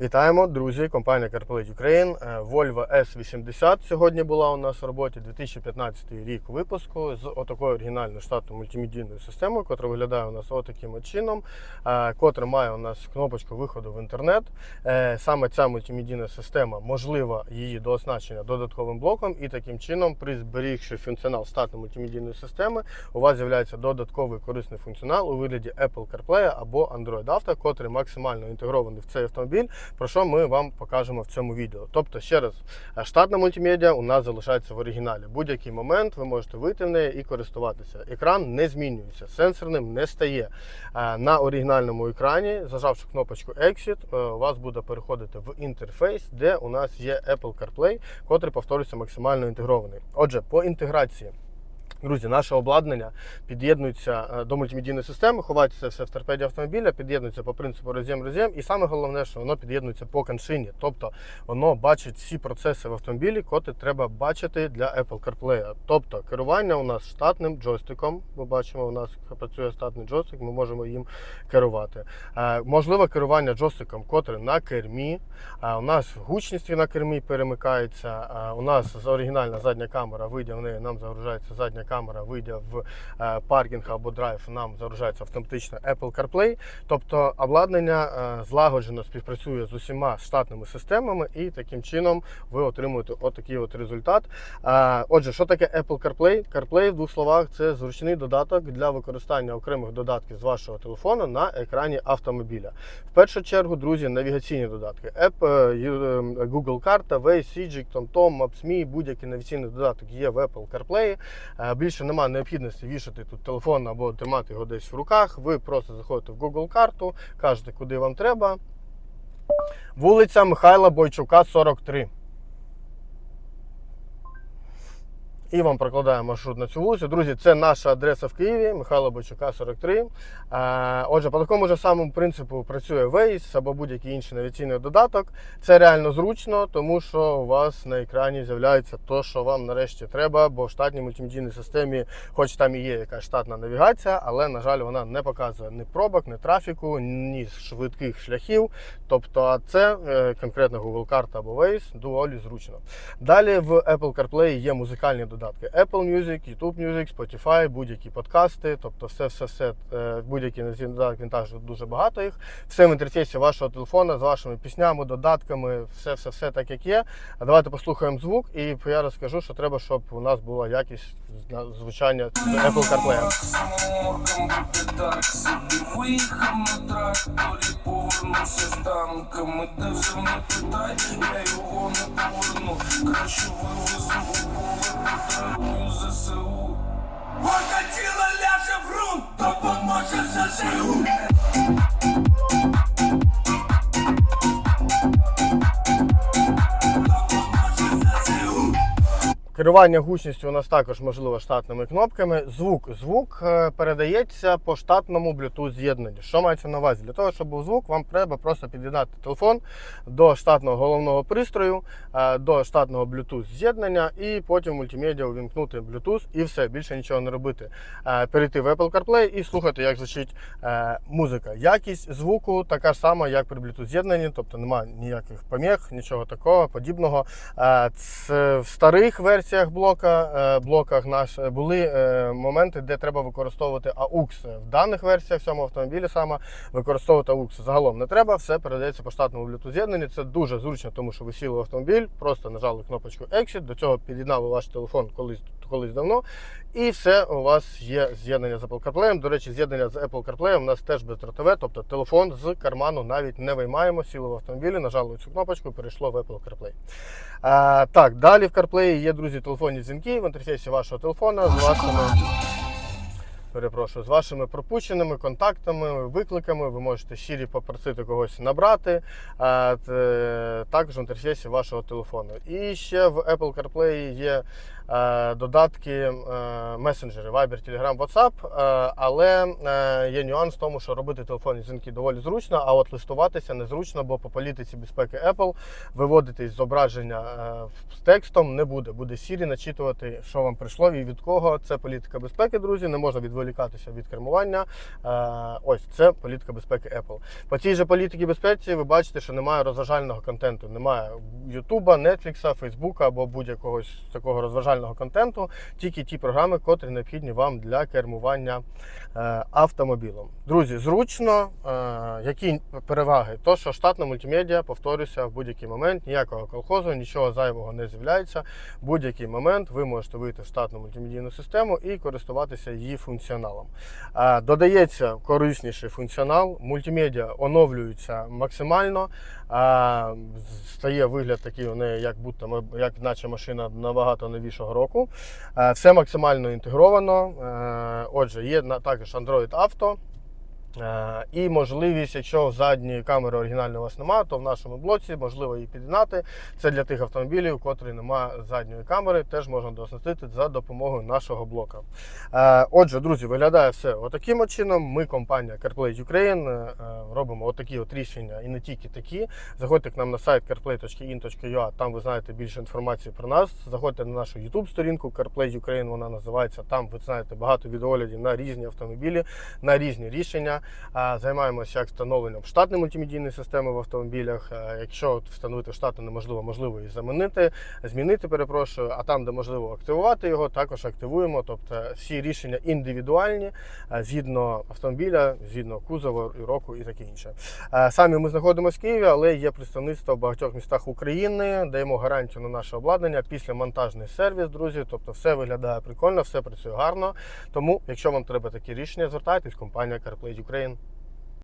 Вітаємо, друзі! Компанія CarPlay Ukraine. Е, Volvo S80 сьогодні була у нас в роботі 2015 рік випуску з отакою оригінальною штатною мультимедійною системою, котра виглядає у нас отаким от чином, е, котра має у нас кнопочку виходу в інтернет. Е, Саме ця мультимедійна система можлива її дооснащення додатковим блоком, і таким чином, при зберігши функціонал штатної мультимедійної системи, у вас з'являється додатковий корисний функціонал у вигляді Apple CarPlay або Android Auto, котрий максимально інтегрований в цей автомобіль про що ми вам покажемо в цьому відео. Тобто, ще раз, е, штатна мультимедіа у нас залишається в оригіналі. Будь-який момент ви можете вийти в неї і користуватися. Екран не змінюється, сенсорним не стає. Е, На оригінальному екрані, зажавши кнопочку Exit, е, у вас буде переходити в інтерфейс, де у нас є Apple CarPlay, котрий повторюється максимально інтегрований. Отже, по інтеграції. Друзі, наше обладнання під'єднується е, до мультимедійної системи, ховається все в торпеді автомобіля, під'єднується по принципу роз'єм-роз'єм, і саме головне, що воно під'єднується по коншині. Тобто воно бачить всі процеси в автомобілі, котрі треба бачити для Apple CarPlay. Тобто керування у нас штатним джойстиком. Ми бачимо, у нас працює штатний джойстик, ми можемо їм керувати. Е, Можливо, керування джойстиком, котрий на кермі. Е, У нас гучність на кермі перемикається. У нас оригінальна задня камера вийде нам загружається задня камера, вийде в е, паркінг або драйв, нам загружається автоматично Apple CarPlay. Тобто обладнання е, злагоджено співпрацює з усіма штатними системами, і таким чином ви отримуєте отакий от результат. Е, Отже, що таке Apple CarPlay? CarPlay в двох словах це зручний додаток для використання окремих додатків з вашого телефону на екрані автомобіля. В першу чергу, друзі, навігаційні додатки. App, Google карта, Waze, Sijik, TomTom, Maps.me, будь-який навігаційний додаток є в Apple CarPlay. Більше немає необхідності вішати тут телефон або тримати його десь в руках. Ви просто заходите в Google карту, кажете, куди вам треба. Вулиця Михайла Бойчука, 43. І вам прокладає маршрут на цю вулицю. Друзі, це наша адреса в Києві, Михайла Бойчука, 43. Е, Отже, по такому ж самому принципу працює Waze або будь-який інший навігаційний додаток. Це реально зручно, тому що у вас на екрані з'являється те, що вам нарешті треба, бо в штатній мультимедійній системі, хоч там і є якась штатна навігація, але, на жаль, вона не показує ні пробок, ні трафіку, ні швидких шляхів. Тобто, це е, конкретно Google карта або Waze доволі зручно. Далі в Apple CarPlay є музикальні додатки. Apple Music, YouTube Music, Spotify, будь-які подкасти, тобто все, все, все, е, будь-які навігаційні додатки, він також дуже багато їх. Все в інтерфейсі вашого телефона з вашими піснями, додатками, все, все, все так як є. А давайте послухаємо звук, і я розкажу, що треба, щоб у нас була якість звучання Apple CarPlay. На я його не поверну, краще вивезу у поле, ЗСУ. Покатіла ляже в грунт, допоможе ЗСУ. Керування гучністю у нас також можливо штатними кнопками. Звук. Звук е, передається по штатному Bluetooth з'єднанню. Що мається на увазі? Для того, щоб був звук, вам треба просто під'єднати телефон до штатного головного пристрою, е, до штатного Bluetooth з'єднання, і потім мультимедіа увімкнути Bluetooth і все, більше нічого не робити. Е, Перейти в Apple CarPlay і слухати, як звучить музика. Якість звуку така ж сама, як при Bluetooth з'єднанні, тобто немає ніяких помех, нічого такого подібного. В старих версіях блока, е, блоках наш е, були е, моменти, де треба використовувати AUX. В даних версіях в цьому автомобілі саме використовувати AUX загалом не треба, все передається по штатному Bluetooth з'єднанню. Це дуже зручно, тому що ви сіли в автомобіль, просто нажали кнопочку Exit, до цього під'єднали ваш телефон колись. Колись давно, і все у вас є з'єднання з Apple CarPlay. До речі, з'єднання з Apple CarPlay у нас теж бездротове, тобто телефон з карману навіть не виймаємо, сіли в автомобілі, нажали цю кнопочку, перейшло в Apple CarPlay. А, так, далі в CarPlay є, друзі, телефонні дзвінки в інтерфейсі вашого телефона з вашими. Перепрошую, з вашими пропущеними контактами, викликами. Ви можете Siri попросити когось набрати, а, т- також в інтерфейсі вашого телефону. І ще в Apple CarPlay є е, додатки е, месенджери Viber, Telegram, WhatsApp, е, але е, є нюанс в тому, що робити телефонні дзвінки доволі зручно, а от листуватися незручно, бо по політиці безпеки Apple виводити зображення е, з текстом не буде. Буде Siri начитувати, що вам прийшло і від кого. Це політика безпеки, друзі. Не можна відволікатися від кермування. Е, Ось це політика безпеки Apple. По цій же політиці безпеці ви бачите, що немає розважального контенту. Немає Ютуба, Нетфлікса, Фейсбука або будь-якого такого розважального контенту, тільки ті програми, котрі необхідні вам для кермування е, автомобілем. Друзі, зручно. Е, які переваги? То, що штатна мультимедіа, повторюся, в будь-який момент ніякого колхозу, нічого зайвого не з'являється. В будь-який момент ви можете вийти в штатну мультимедійну систему і користуватися її функціоналом. Е, додається корисніший функціонал, мультимедіа оновлюється максимально. Стає вигляд такий у неї, як будто як наче машина набагато новішого року. Е, Все максимально інтегровано. Е, Отже, є також Android Auto. Е, І можливість, якщо задньої камери оригінальної у вас немає, то в нашому блоці можливо її під'єднати. Це для тих автомобілів, у котрих немає задньої камери, теж можна дооснастити за допомогою нашого блока. Е, Отже, друзі, виглядає все отаким от чином. Ми, компанія CarPlay Ukraine, е, робимо отакі от рішення і не тільки такі. Заходьте к нам на сайт carplay.in.ua, там ви знаєте більше інформації про нас. Заходьте на нашу YouTube сторінку CarPlay Ukraine, вона називається. Там ви знаєте багато відеоглядів на різні автомобілі, на різні рішення. Займаємося як встановленням штатної мультимедійної системи в автомобілях. Якщо встановити штатну неможливо, можливо її замінити, змінити, перепрошую. А там, де можливо активувати його, також активуємо. Тобто всі рішення індивідуальні згідно автомобіля, згідно кузова і року і таке інше. Самі ми знаходимося в Києві, але є представництво в багатьох містах України. Даємо гарантію на наше обладнання після монтажний сервіс, друзі. Тобто все виглядає прикольно, все працює гарно. Тому, якщо вам треба такі рішення, звертайтесь, компанія CarPlay Ukraine.